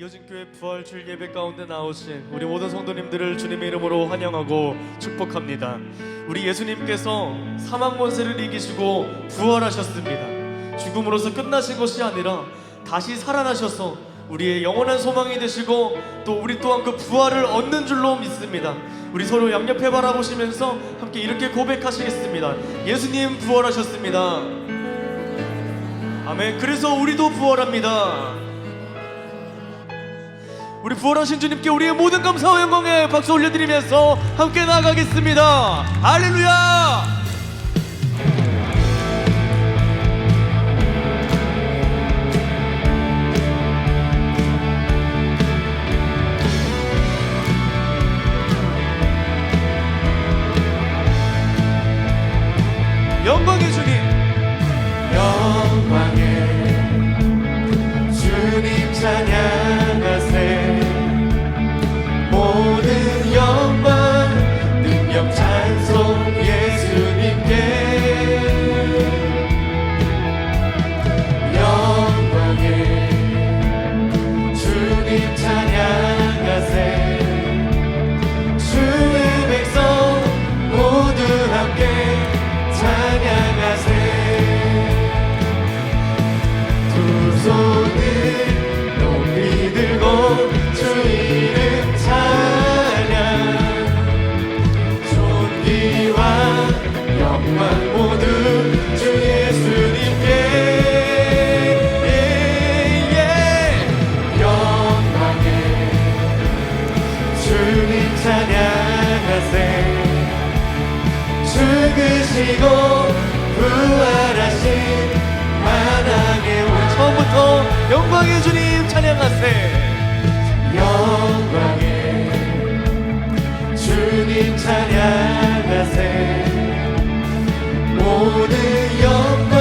이어진 교회 부활주일 예배 가운데 나오신 우리 모든 성도님들을 주님의 이름으로 환영하고 축복합니다. 우리 예수님께서 사망 권세를 이기시고 부활하셨습니다. 죽음으로서 끝나신 것이 아니라 다시 살아나셔서 우리의 영원한 소망이 되시고 또 우리 또한 그 부활을 얻는 줄로 믿습니다. 우리 서로 양옆에 바라보시면서 함께 이렇게 고백하시겠습니다. 예수님 부활하셨습니다. 아멘. 그래서 우리도 부활합니다. 우리 부활하신 주님께 우리의 모든 감사와 영광에 박수 올려드리면서 함께 나아가겠습니다. 할렐루야! 영광의 주님, 영광의 죽으시고 부활하신 만왕의 왕 처음부터 영광의 주님 찬양하세. 영광의 주님 찬양하세. 모든 영광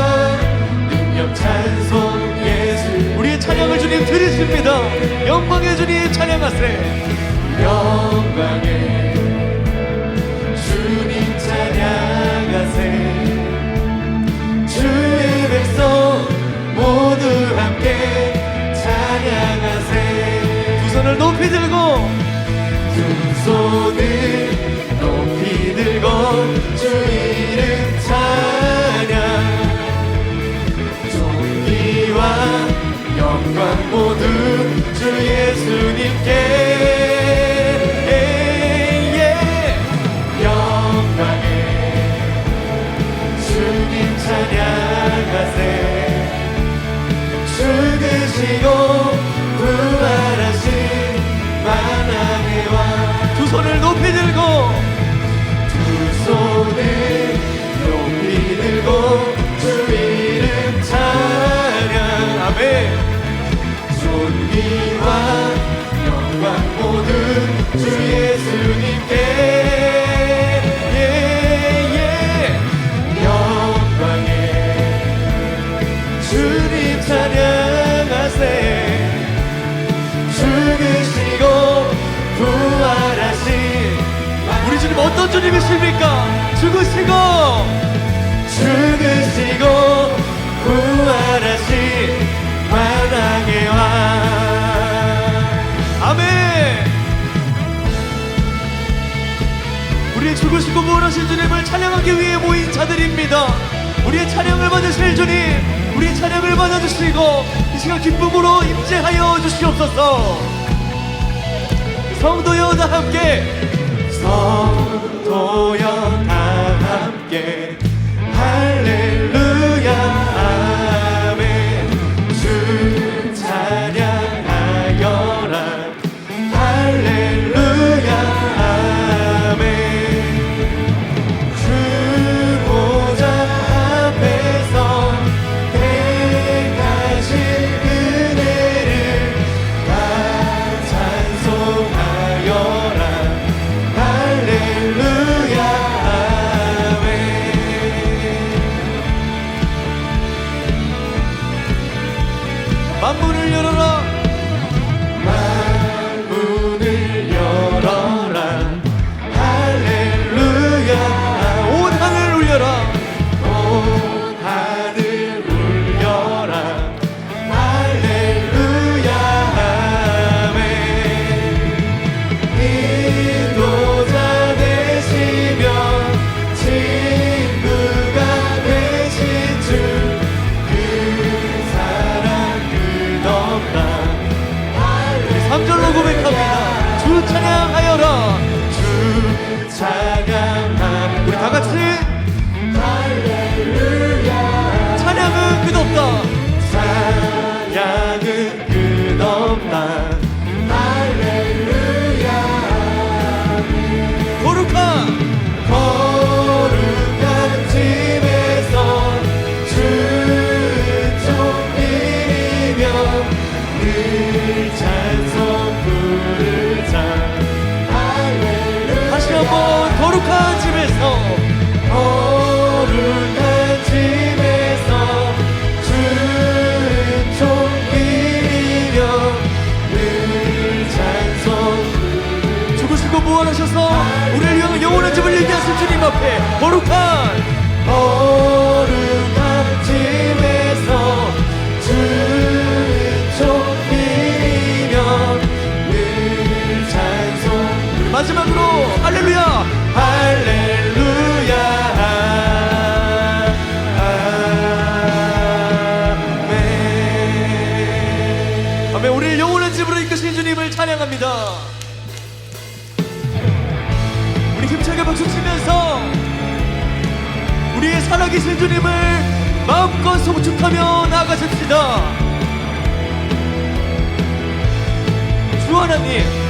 능력 찬송 예수. 우리의 찬양을 주님 들으십니다. 영광의 주님 찬양하세 모두 주 예수님께. 영광에 주님 찬양하세 죽으시고 부활하신 만왕의 왕두 손을 높이 들고. 두 손을 높이 들고 주 이름 찬양 아멘 어떤 주님이십니까? 죽으시고 죽으시고 죽으시고 부활하신 주님을 찬양하기 위해 모인 자들입니다. 우리의 찬양을 받으실 주님 우리의 찬양을 받아주시고 이 시간 기쁨으로 임재하여 주시옵소서. 성도여 다 함께. 성도여 다 말씀을 얘기하신 주님 앞에 거룩한 주신 주님을 마음껏 송축하며 나가셨습니다. 주 하나님.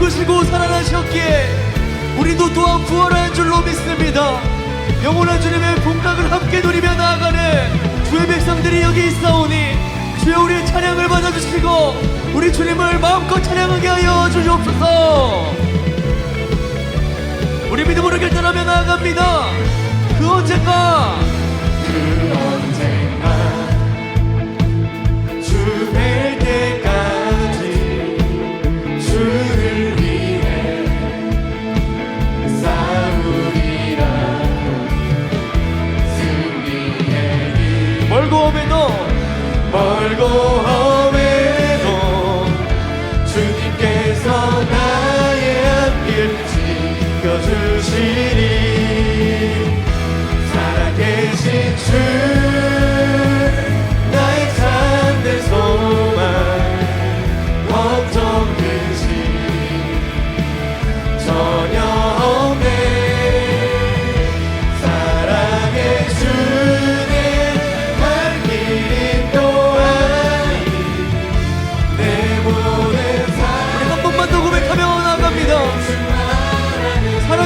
죽으시고 살아나셨기에 우리도 또한 부활할 줄로 믿습니다. 영원한 주님의 본각을 함께 누리며 나아가는 주의 백성들이 여기 있사오니 주의 우리의 찬양을 받아주시고 우리 주님을 마음껏 찬양하게 하여 주시옵소서 우리 믿음으로 결단하며 나아갑니다 그 언젠가 그 언젠가 it is.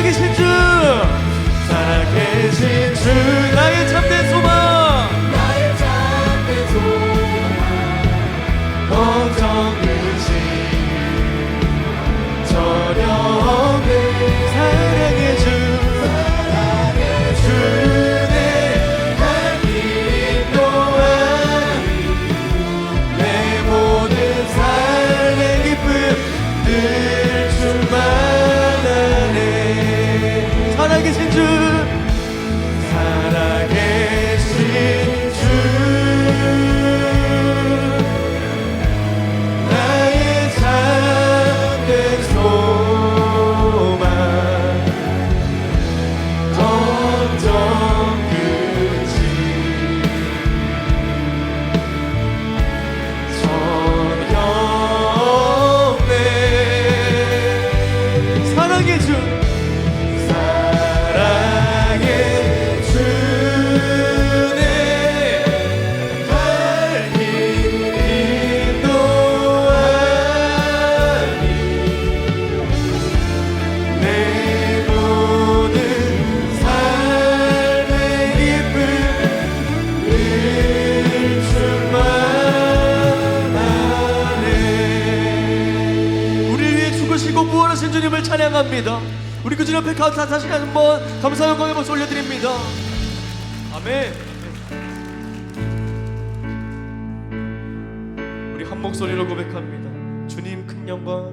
살아계신 주. 살아계신 주. 나의 참된 소망. 나의 참된 소망. 걱정 의심 저녁에 사랑의 주. 사랑의 주 늘 출발 살아계신 주. 주님을 찬양합니다. 우리 그 주님 앞에 다시 한번 감사 영광의 박수 올려드립니다. 아멘. 우리 한 목소리로 고백합니다. 주님 큰 영광.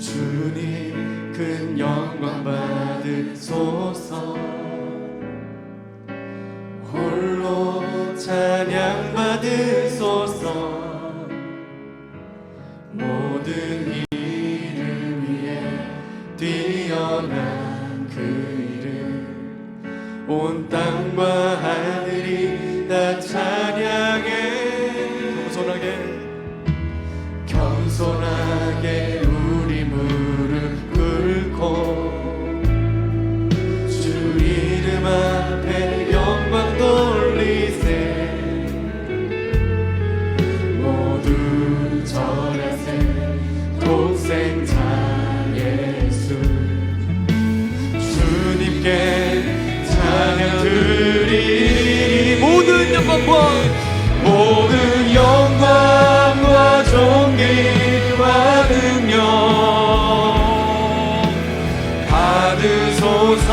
주님 큰 영광 받으소서. 홀로 찬양 받으 이름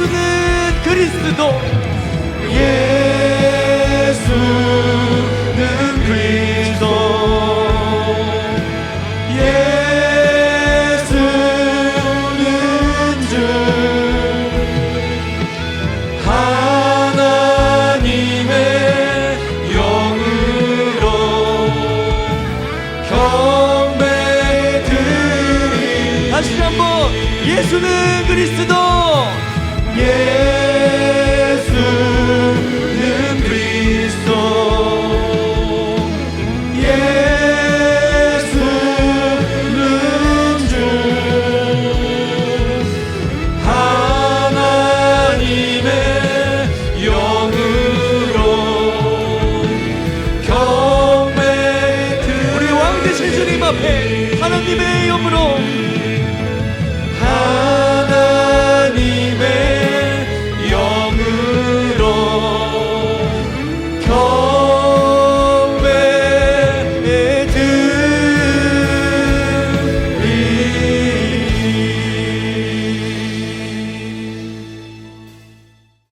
예수는 그리스도. 예수는 그리스도. 예수는 주. 하나님의 영으로 경배드리 다시 한번 예수는 그리스도 예수는